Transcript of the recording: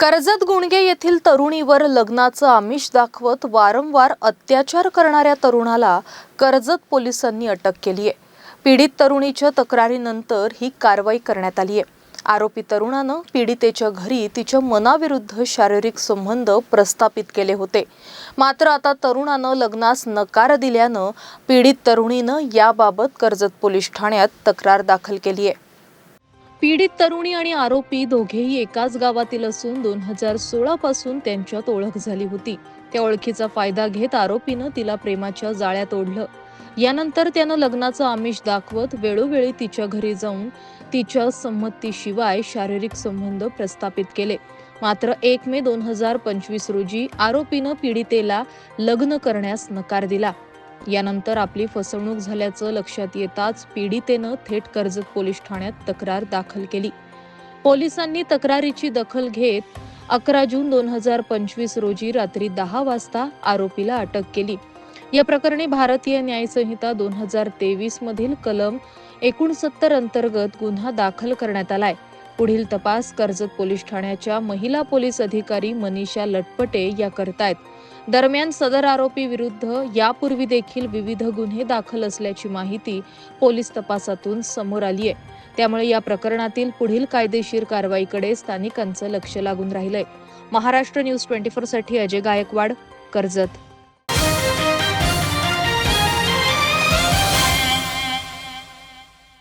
कर्जत गुणगे येथील तरुणीवर लग्नाचं आमिष दाखवत वारंवार अत्याचार करणाऱ्या तरुणाला कर्जत पोलिसांनी अटक केली आहे. पीडित तरुणीच्या तक्रारीनंतर ही कारवाई करण्यात आली आहे. आरोपी तरुणानं पीडितेच्या घरी तिच्या मनाविरुद्ध शारीरिक संबंध प्रस्थापित केले होते. मात्र आता तरुणानं लग्नास नकार दिल्यानं पीडित तरुणीनं याबाबत कर्जत पोलीस ठाण्यात तक्रार दाखल केली आहे. पीडित तरुणी आणि आरोपी दोघेही एकाच गावातील असून दोन हजार सोळा पासून त्यांच्यात ओळख झाली होती. त्या ओळखीचा फायदा घेत आरोपीनं तिला प्रेमाच्या जाळ्यात ओढलं. यानंतर त्यानं लग्नाचं आमिष दाखवत वेळोवेळी तिच्या घरी जाऊन तिच्या संमतीशिवाय शारीरिक संबंध प्रस्थापित केले. मात्र एक मे दोन हजार पंचवीस रोजी आरोपीनं पीडितेला लग्न करण्यास नकार दिला. यानंतर आपली फसवणूक झाल्याचं लक्षात येताच पीडितेनं थेट कर्जत पोलीस ठाण्यात तक्रार दाखल केली. पोलिसांनी तक्रारीची दखल घेत अकरा जून दोन हजार पंचवीस रोजी रात्री दहा वाजता आरोपीला अटक केली. या प्रकरणी भारतीय न्यायसंहिता दोन हजार तेवीस मधील कलम एकोणसत्तर अंतर्गत गुन्हा दाखल करण्यात आलाय. पुढील तपास कर्जत पोलीस ठाण्याच्या महिला पोलीस अधिकारी मनीषा लटपटे या करतायत. दरम्यान सदर आरोपी विरुद्ध यापूर्वी देखील विविध गुन्हे दाखल असल्याची माहिती पोलीस तपासातून समोर आली आहे त्यामुळे या प्रकरणातील पुढील कायदेशीर कारवाईकडे स्थानिकांचं लक्ष लागून राहिलंय. महाराष्ट्र न्यूज ट्वेंटी फोरसाठी अजय गायकवाड कर्जत.